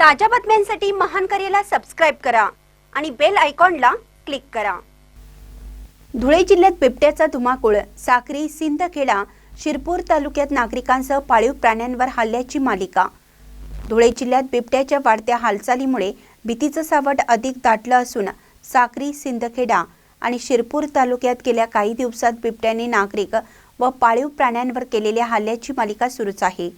ताज्या बातम्यांसाठी महान करेला सबस्क्राईब करा आणि बेल आयकॉनला क्लिक करा. धुळे जिल्ह्यात बिबट्याचा धुमाकूळ. साक्री सिंदखेडा शिरपूर तालुक्यात नागरिकांसह पाळीव प्राण्यांवर हल्ल्याची मालिका. धुळे जिल्ह्यात बिबट्याच्या वाढत्या हालचालीमुळे भीतीचं सावट अधिक दाटलं असून साक्री सिंदखेडा आणि शिरपूर तालुक्यात गेल्या काही दिवसात बिबट्याने नागरिक व पाळीव प्राण्यांवर केलेल्या हल्ल्याची मालिका सुरूच आहे.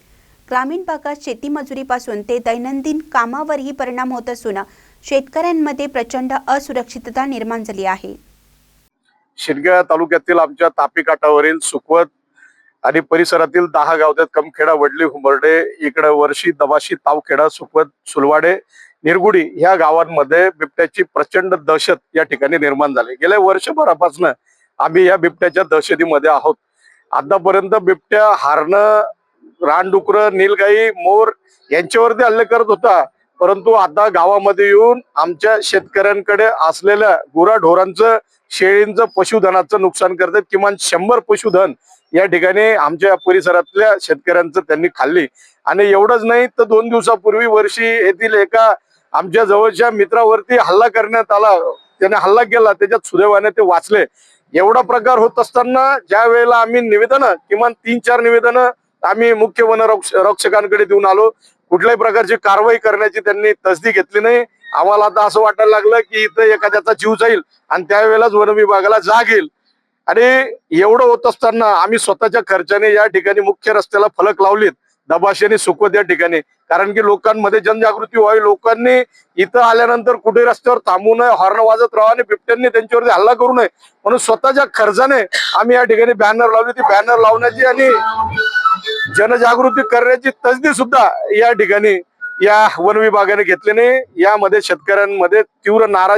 ग्रामीण भागात शेतीमजुरीपासून ते दैनंदिन कामावरही परिणाम होत असून शेतकऱ्यांमध्ये प्रचंड असुरक्षितता निर्माण झाली आहे. शिरग्या तालुक्यातील आमच्या तापी काठावरील सुकवत आणि परिसरातील दहा गाव कमखेडा वडली हुंबर्डे इकडे वर्षी दबाशी तावखेडा सुकवत सुलवाडे निरगुडी ह्या गावांमध्ये बिबट्याची प्रचंड दहशत या ठिकाणी निर्माण झाली. गेल्या वर्षभरापासून आम्ही या बिबट्याच्या दहशतीमध्ये आहोत. आतापर्यंत बिबट्या हारणं रानडुकर नीलगाई मोर यांच्यावरती हल्ले करत होता. परंतु आता गावामध्ये येऊन आमच्या शेतकऱ्यांकडे असलेल्या गुराढोरांचं शेळींचं पशुधनाचं नुकसान करतात किमान शंभर पशुधन या ठिकाणी आमच्या परिसरातल्या शेतकऱ्यांचं त्यांनी खाल्ली. आणि एवढंच नाही तर दोन दिवसापूर्वी वर्षी येथील एका आमच्या जवळच्या मित्रावरती हल्ला करण्यात आला. त्याने हल्ला केला त्याच्यात सुदैवाने ते वाचले. एवढा प्रकार होत असताना ज्या वेळेला आम्ही निवेदन किमान तीन चार निवेदन आम्ही मुख्य वन रक्षकांकडे देऊन आलो. कुठल्याही प्रकारची कारवाई करण्याची त्यांनी तसदी घेतली नाही. आम्हाला आता असं वाटायला लागलं की इथं एखाद्याचा जीव जाईल आणि त्यावेळेलाच वन विभागाला जाग येईल. आणि एवढं होत असताना आम्ही स्वतःच्या खर्चाने या ठिकाणी मुख्य रस्त्याला फलक लावलेत. दबाशेने सुकवत या ठिकाणी. कारण की लोकांमध्ये जनजागृती व्हावी. लोकांनी इथं आल्यानंतर कुठे रस्त्यावर थांबू नये हॉर्न वाजत राहा आणि बिबट्यांनी त्यांच्यावरती हल्ला करू नये. म्हणून स्वतःच्या खर्चाने आम्ही या ठिकाणी बॅनर लावली. ती बॅनर लावण्याची आणि जनजागृती करण्याची तजदी सुद्धा या ठिकाणी या वन विभागाने घेतली नाही यामध्ये शेतकऱ्यांमध्ये तीव्र नाराज